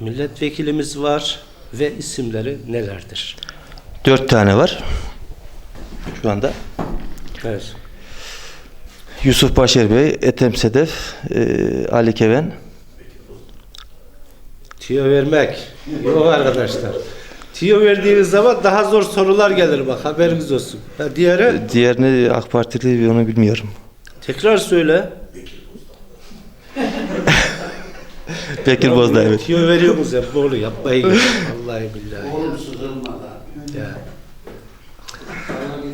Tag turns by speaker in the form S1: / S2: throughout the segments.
S1: milletvekilimiz var ve isimleri nelerdir?
S2: Dört tane var. Şu anda.
S1: Evet.
S2: Yusuf Başer Bey, Ethem Sedef, e, Ali Keven.
S1: Tiyo vermek. Yok arkadaşlar. Tiyo verdiğiniz zaman daha zor sorular gelir bak haberiniz olsun. Ha, diğeri
S2: Diğerini AK Partili onu bilmiyorum.
S1: tekrar söyle.
S2: Bekir Bozdağ evet.
S1: Tiyo veriyor musun hep oğlu yapmayın. Vallahi billahi. Ya.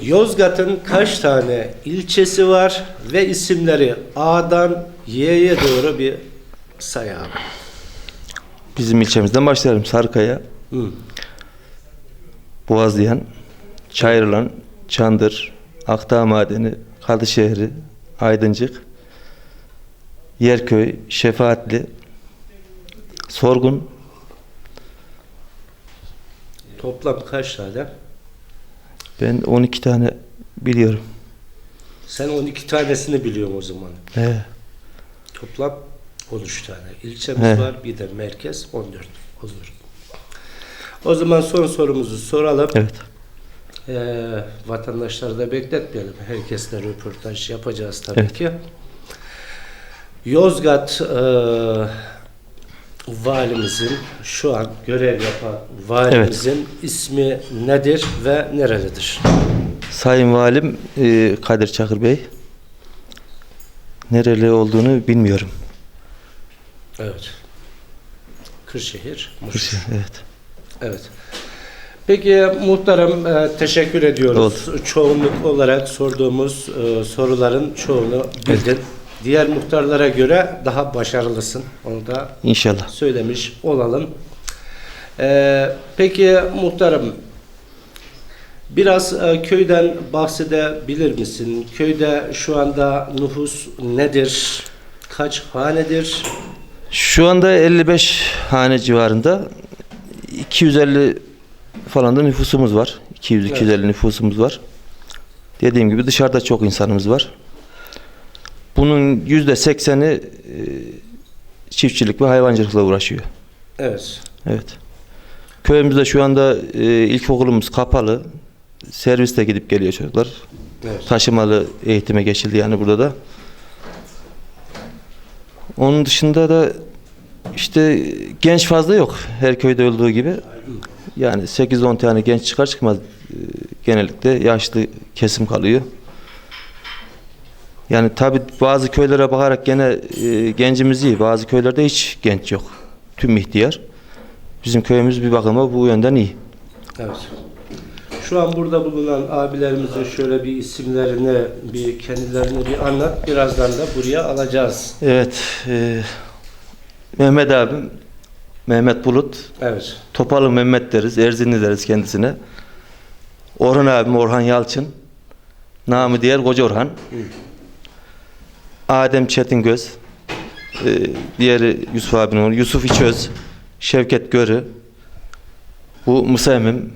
S1: Yozgat'ın kaç tane ilçesi var ve isimleri A'dan Y'ye doğru bir say abi.
S2: Bizim ilçemizden başlayalım. Sarkaya,
S1: Hı.
S2: Boğazlayan, Çayırlan, Çandır, Akdağ Madeni, Kadışehri, Aydıncık, Yerköy, Şefaatli, Sorgun,
S1: Toplam kaç tane?
S2: ben 12 tane biliyorum.
S1: Sen 12 tanesini biliyorsun o zaman.
S2: He.
S1: Toplam 13 tane. İlçemiz
S2: He.
S1: var. Bir de merkez 14 olur. O zaman son sorumuzu soralım.
S2: Evet.
S1: Ee, vatandaşları da bekletmeyelim. Herkesle röportaj yapacağız tabii
S2: Evet.
S1: ki. Yozgat e, valimizin şu an görev yapan valimizin ismi nedir ve nerelidir?
S2: Sayın Valim e, Kadir Çakır Bey. Nereli olduğunu bilmiyorum.
S1: Evet. Kırşehir. Muş.
S2: Evet.
S1: Evet. Peki muhtarım e, teşekkür ediyoruz. Çoğunluk olarak sorduğumuz e, soruların çoğunu bildin. Diğer muhtarlara göre daha başarılısın. Onu da
S2: İnşallah.
S1: söylemiş olalım. E, peki muhtarım biraz e, köyden bahsedebilir misin? Köyde şu anda nüfus nedir? Kaç hanedir?
S2: Şu anda 55 hane civarında 250 falan da nüfusumuz var. 200-250 nüfusumuz var. Dediğim gibi dışarıda çok insanımız var. Bunun yüzde sekseni e, çiftçilik ve hayvancılıkla uğraşıyor.
S1: Evet.
S2: Evet. Köyümüzde şu anda e, ilkokulumuz kapalı. Serviste gidip geliyor çocuklar.
S1: Evet.
S2: Taşımalı eğitime geçildi yani burada da. Onun dışında da işte genç fazla yok her köyde olduğu gibi. Yani 8-10 tane genç çıkar çıkmaz e, genellikle yaşlı kesim kalıyor. Yani tabi bazı köylere bakarak gene e, gencimiz iyi. Bazı köylerde hiç genç yok. Tüm ihtiyar. Bizim köyümüz bir bakıma bu yönden iyi.
S1: Evet. Şu an burada bulunan abilerimizin şöyle bir isimlerini, bir kendilerini bir anlat. Birazdan da buraya alacağız.
S2: Evet. e, Mehmet abim, Mehmet Bulut,
S1: Evet.
S2: Topalı Mehmet deriz, Erzinli deriz kendisine. Orhan abim Orhan Yalçın, namı diğer Koca Orhan. Adem Çetingöz, e, diğeri Yusuf abinin oğlu, Yusuf İçöz, Şevket Görü, bu Musa Emim,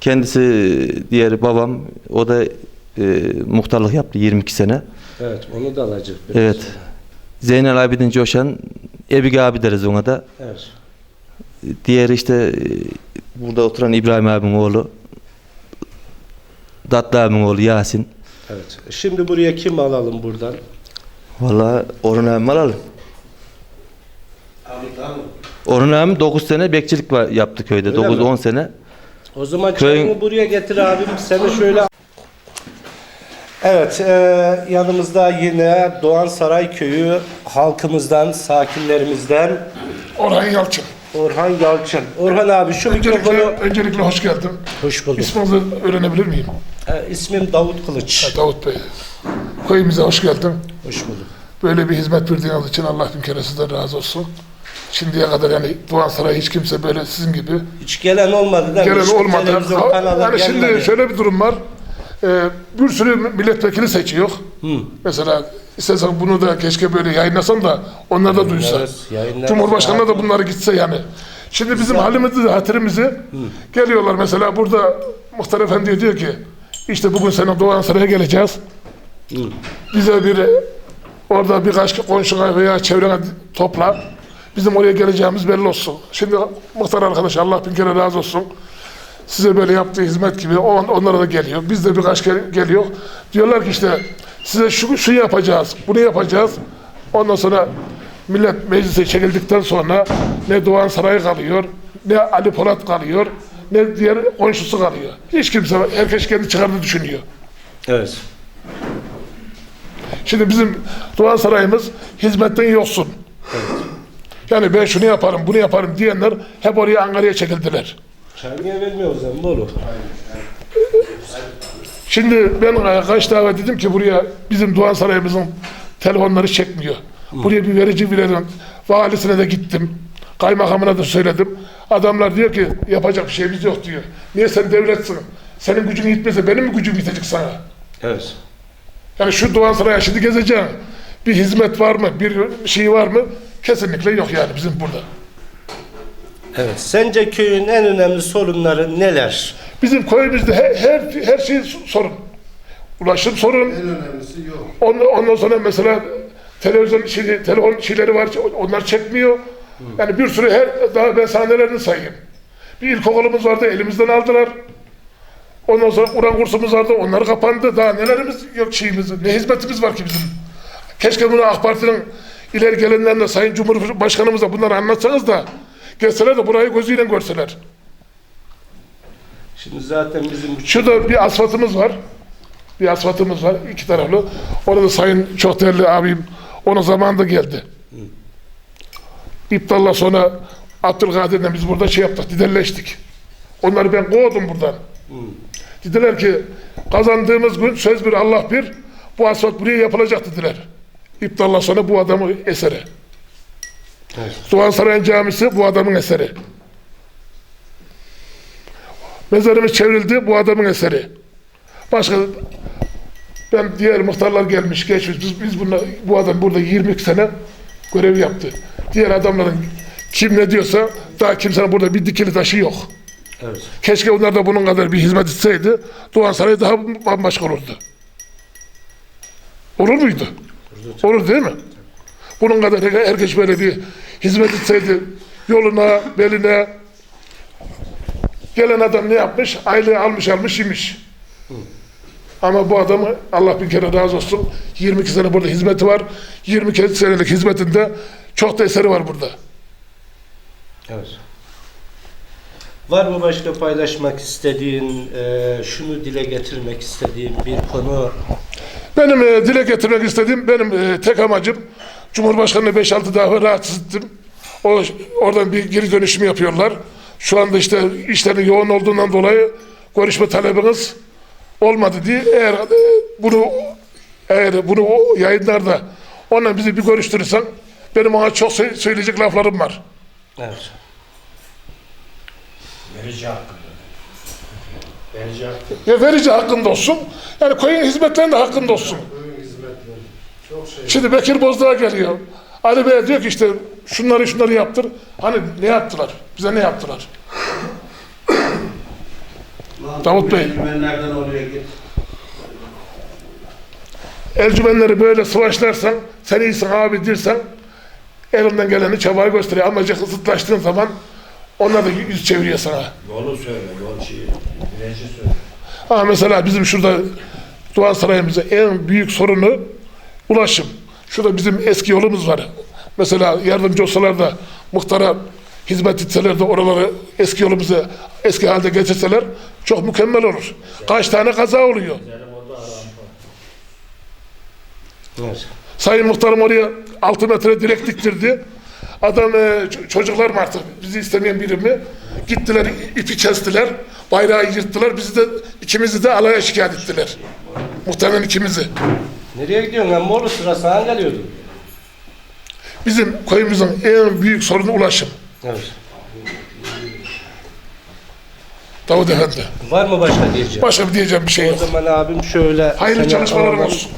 S2: kendisi diğeri babam, o da e, muhtarlık yaptı 22 sene.
S1: Evet, onu da alacağız. biraz
S2: Evet. Zeynel Abidin Coşan, Ebig abi deriz ona da.
S1: Evet.
S2: Diğeri işte e, burada oturan İbrahim abinin oğlu. Datlı abinin oğlu Yasin.
S1: Evet. Şimdi buraya kim alalım buradan?
S2: Vallahi Orhun abim alalım. Orhun abim 9 sene bekçilik var, yaptı köyde.
S1: Öyle mi?
S2: 9-10 sene.
S1: O zaman
S2: Köyün-
S1: çayını buraya getir abim. Seni şöyle... Evet, e, yanımızda yine Doğan Saray Köyü halkımızdan, sakinlerimizden
S3: Orhan Yalçın.
S1: Orhan Yalçın. Orhan abi şu
S3: Öncelikle,
S1: mikrofonu...
S3: öncelikle hoş geldin.
S1: Hoş bulduk.
S3: İsminizi öğrenebilir miyim?
S1: E, ismim Davut Kılıç.
S3: Davut Bey. Köyümüze hoş geldin.
S1: Hoş bulduk.
S3: Böyle bir hizmet verdiğiniz için Allah bin kere sizden razı olsun. Şimdiye kadar yani Doğan Sarayı hiç kimse böyle sizin gibi
S1: Hiç gelen olmadı değil mi?
S3: gelen
S1: Hiç
S3: olmadı.
S1: televizyon
S3: Ha-
S1: kanalı
S3: Yani
S1: gelmedi.
S3: şimdi şöyle bir durum var. Ee, bir sürü milletvekili seçiyor. Mesela istersen bunu da keşke böyle yayınlasan da onlar da duysa.
S1: Yayınlarız, yayınlarız.
S3: Cumhurbaşkanına da bunları gitse yani. Şimdi bizim halimizi, hatırımızı geliyorlar mesela burada Muhtar Efendi diyor ki işte bugün sene Doğan Saray'a geleceğiz. Bize bir orada birkaç komşuna veya çevrene topla. Bizim oraya geleceğimiz belli olsun. Şimdi muhtar arkadaş Allah bin kere razı olsun. Size böyle yaptığı hizmet gibi on, onlara da geliyor. Biz de birkaç kere geliyor. Diyorlar ki işte size şu, şu yapacağız, bunu yapacağız. Ondan sonra millet meclise çekildikten sonra ne Doğan Sarayı kalıyor, ne Ali Polat kalıyor, ne diğer komşusu kalıyor. Hiç kimse, herkes kendi çıkarını düşünüyor.
S1: Evet.
S3: Şimdi bizim Doğan Sarayımız hizmetten yoksun. Yani ben şunu yaparım, bunu yaparım diyenler hep oraya Ankara'ya çekildiler.
S1: Çay niye vermiyoruz Emmoğlu?
S3: Şimdi ben e, kaç defa dedim ki buraya bizim Doğan Sarayımızın telefonları çekmiyor. Buraya bir verici verelim. Valisine de gittim. Kaymakamına da söyledim. Adamlar diyor ki yapacak bir şeyimiz yok diyor. Niye sen devletsin? Senin gücün yetmese benim mi gücüm yetecek sana?
S1: Evet.
S3: Yani şu Doğan Saray'a şimdi gezeceğim. Bir hizmet var mı? Bir şey var mı? Kesinlikle yok yani bizim burada.
S1: Evet. Sence köyün en önemli sorunları neler?
S3: Bizim köyümüzde her, her, her şey sorun. Ulaşım sorun.
S4: En önemlisi yok.
S3: Ondan, ondan sonra mesela televizyon şeyi, telefon şeyleri var, onlar çekmiyor. Yani bir sürü her, daha ben sana nelerini sayayım. Bir ilkokulumuz vardı, elimizden aldılar. Ondan sonra Kur'an kursumuz vardı, onlar kapandı. Daha nelerimiz yok şeyimiz, ne hizmetimiz var ki bizim. Keşke bunu AK Parti'nin ileri gelenlerine, Sayın Cumhurbaşkanımıza bunları anlatsanız da gelseler de burayı gözüyle görseler.
S1: Şimdi zaten bizim
S3: Şurada bir asfaltımız var. Bir asfaltımız var iki taraflı. Orada sayın çok değerli abim onun zamanında geldi. İptalla sonra Abdülkadir'le biz burada şey yaptık, liderleştik. Onları ben kovdum buradan. Dediler ki kazandığımız gün söz bir Allah bir bu asfalt buraya yapılacak dediler. İptalla sonra bu adamın eseri.
S1: Evet.
S3: Doğan Sarayın Camisi bu adamın eseri. Mezarımız çevrildi bu adamın eseri. Başka ben diğer muhtarlar gelmiş geçmiş biz, biz bunlar, bu adam burada 22 sene görev yaptı. Diğer adamların kim ne diyorsa daha kimsenin burada bir dikili taşı yok.
S1: Evet.
S3: Keşke onlar da bunun kadar bir hizmet etseydi Doğan Sarayı daha bambaşka olurdu. Olur muydu? Olur değil mi? Bunun kadar her- herkes böyle bir hizmet etseydi yoluna, beline gelen adam ne yapmış? Aylığı almış almış yemiş. Ama bu adamı Allah bin kere razı olsun 22 sene burada hizmeti var. 22 senelik hizmetinde çok da eseri var burada.
S1: Evet. Var mı başka paylaşmak istediğin, e, şunu dile getirmek istediğin bir konu?
S3: Benim e, dile getirmek istediğim benim e, tek amacım Cumhurbaşkanı'nı 5-6 defa rahatsız ettim. O, oradan bir geri dönüşüm yapıyorlar. Şu anda işte işlerin yoğun olduğundan dolayı görüşme talebiniz olmadı diye eğer e, bunu eğer bunu o yayınlar da onunla bizi bir görüştürürsen benim ona çok sö- söyleyecek laflarım var.
S1: Evet.
S4: Verici hakkında. Verici hakkı.
S3: Ya verici hakkında olsun. Yani koyun hizmetlerinde hakkında olsun.
S4: Köyün hizmetleri. Çok şey.
S3: Şimdi Bekir Bozdağ geliyor. Ali Bey diyor ki işte şunları şunları yaptır. Hani ne yaptılar? Bize ne yaptılar? Davut Bey.
S4: Nereden oraya git.
S3: Elcümenleri böyle sıvaşlarsan, sen iyisin abi dersen elinden geleni çabayı gösteriyor. Ama zıtlaştığın zaman onlar da yüz çeviriyor sana.
S4: Yolu söyle, yol şeyi. Verici söyle.
S3: Ha mesela bizim şurada Doğan Sarayımızda en büyük sorunu ulaşım. Şurada bizim eski yolumuz var. Mesela yardımcı olsalar da muhtara hizmet etseler de oraları eski yolumuzu eski halde getirseler çok mükemmel olur. Kaç tane kaza oluyor.
S1: Evet.
S3: Sayın muhtarım oraya 6 metre direk diktirdi. Adam e, çocuklar mı artık bizi istemeyen biri mi? Gittiler ipi kestiler. Bayrağı yırttılar. Bizi de ikimizi de alaya şikayet ettiler. Muhtemelen ikimizi.
S1: Nereye gidiyorsun Emmoğlu? Sıra sana geliyordu.
S3: Bizim köyümüzün en büyük sorunu ulaşım.
S1: Evet.
S3: Davut Efendi.
S1: Var mı başka diyeceğim?
S3: Başka bir diyeceğim bir şey
S1: O
S3: yok.
S1: zaman abim şöyle...
S3: Hayırlı
S1: seni
S3: çalışmalarım
S1: alalım.
S3: olsun.